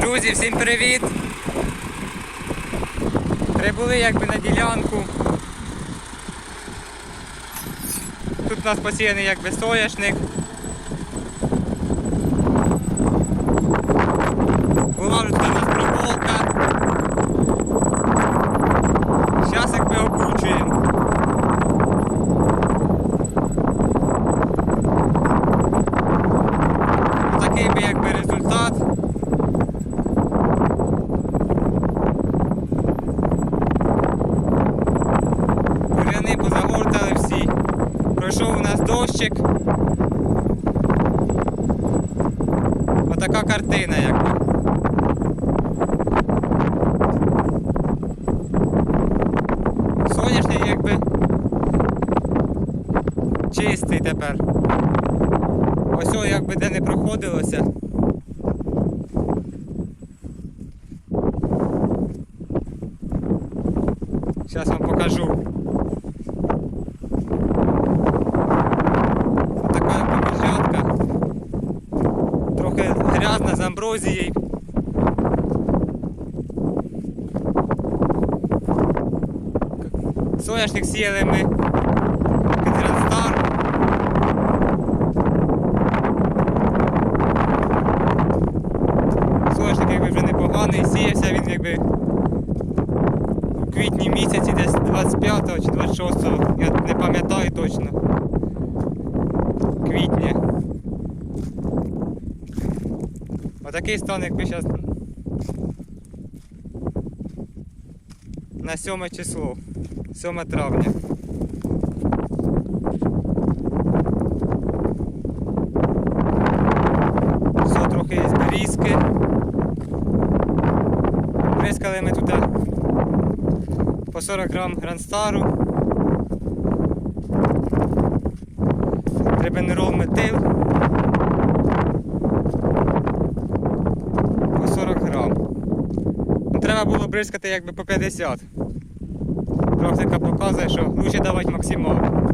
Друзі, всім привіт! Прибули якби на ділянку. Тут у нас посіяний якби соняшник. Була вже у нас прополка. Зараз якби окручуємо. Такий би якби результат. Буряни позагортали всі. Нас дощик. Отака картина якби. Соняшник якби чистий тепер. Ось о, якби де не проходилося. Зараз вам покажу. Грязна з амброзією. Соняшник сіяли ми під. Соняшник якби вже непоганий, сіявся він якби у квітні місяці, десь 25 чи 26, я не пам'ятаю точно. Квітня. Отакий стан, якби зараз на 7 число, 7 травня. Все трохи є берізки. Бризкали ми туди по 40 грам гранстару. Трибенерол метил. По 40 грам. Ну, треба було бризкати якби по 50. Практика показує, що краще давати максимально.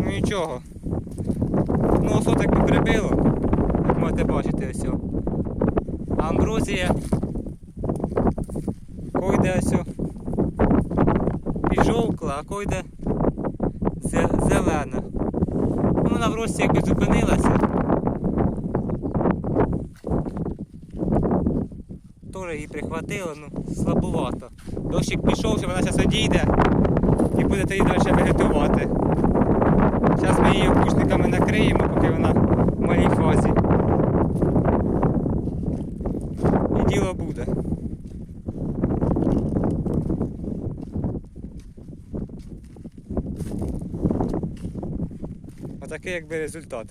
Ну нічого. Ну осот якби прибило, як можете бачити ось. амброзія койде ось. о. Піджовкла, а койде зелена. Вона в рості якби зупинилася. Тоже її прихватило, ну, слабувато. Дощик пішов, що вона зараз одійде і буде тоді далі вегетувати. Зараз ми її опушниками накриємо, поки вона в малій фазі. І діло буде. Отакий якби результат.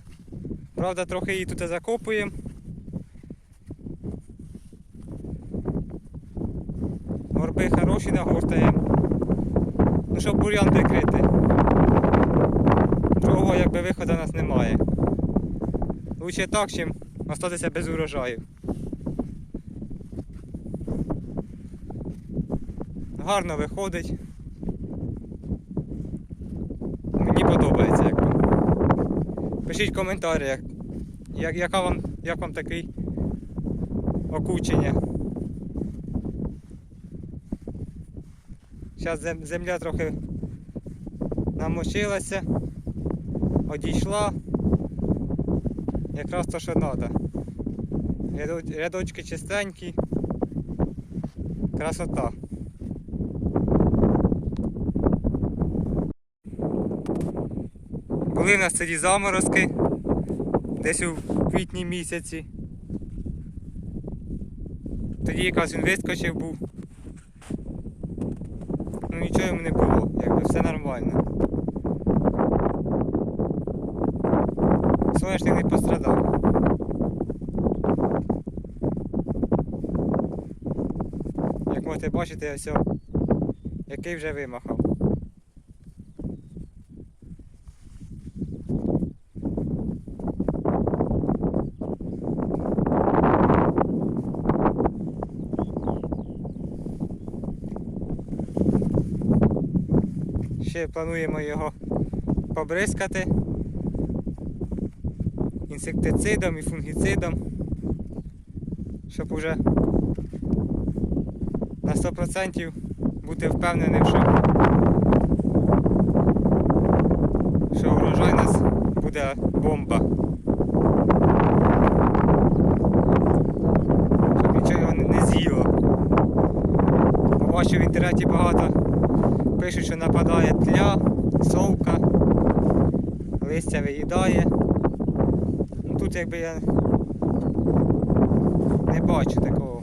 Правда, трохи її тут закопуємо. Горби хороші нагортаємо. Ну, щоб бур'ян прикрити. Другого якби виходу у нас немає. Лучше так, чим остатися без урожаю. Гарно виходить. Мені подобається якби. Пишіть в коментарях, як, яка вам, як вам такий окучення. Зараз земля трохи намочилася, одійшла. Якраз то, що треба. Рядочки чистенькі. Красота. Були в нас тоді заморозки десь у квітні місяці. Тоді якраз він вискочив був. Йому не було, якби все нормально. Соняшник не пострадав. Як можете бачити, ось о, який вже вимахав. Ще плануємо його побризкати інсектицидом і фунгіцидом, щоб уже на 100% бути впевненим, що, що урожай нас буде бомба. Щоб нічого не- з'їло. Побачив в інтернеті багато пишуть, що нападає тля, совка, листя виїдає. Ну, тут якби я не бачу такого.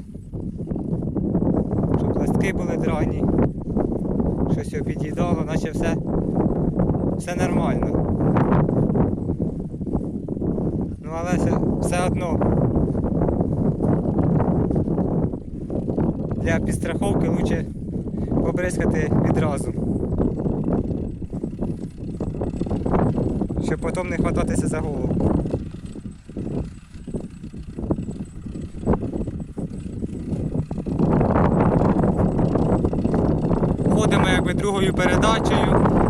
Щоб листки були драні, щось його під'їдало, наче все, все нормально. Ну але все, все одно для підстраховки краще побризкати відразу. Щоб потім не хвататися за голову. Ходимо якби другою передачею.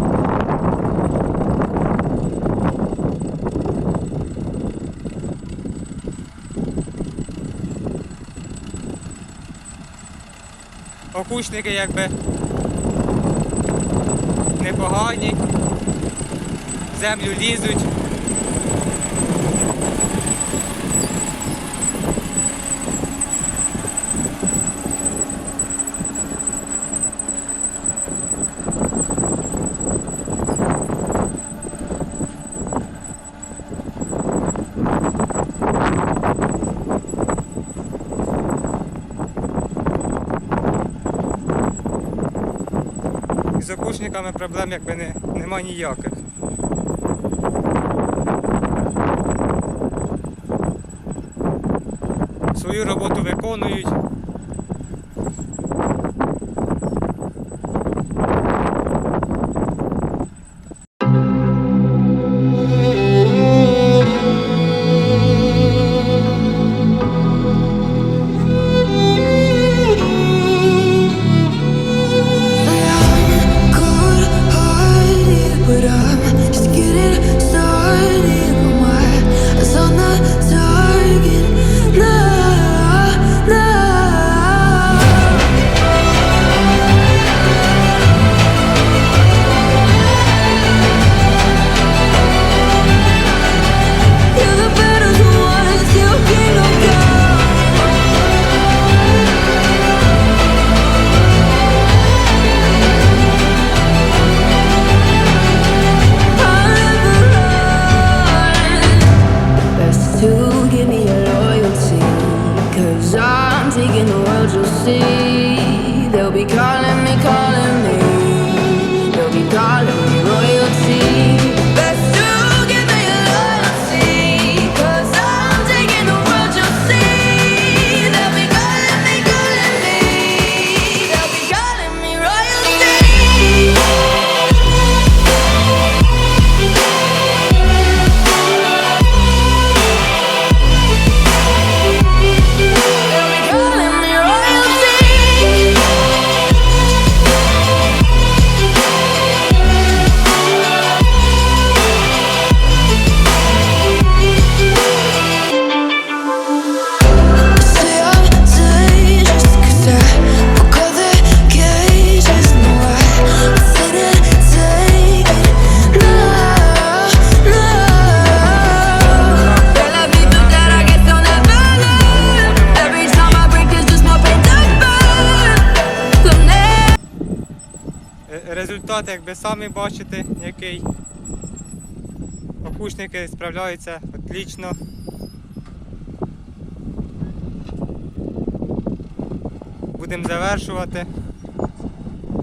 Окучники якби непогані, в землю лізуть. З проблем якби не, нема ніяких. Свою роботу виконують. Результат, якби самі бачите, який. Окучники справляються отлично. Будемо завершувати.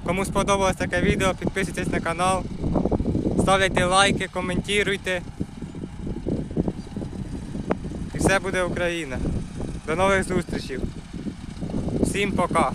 Кому сподобалось таке відео, підписуйтесь на канал, ставляйте лайки, коментуйте. І все буде Україна. До нових зустрічей. Всім пока!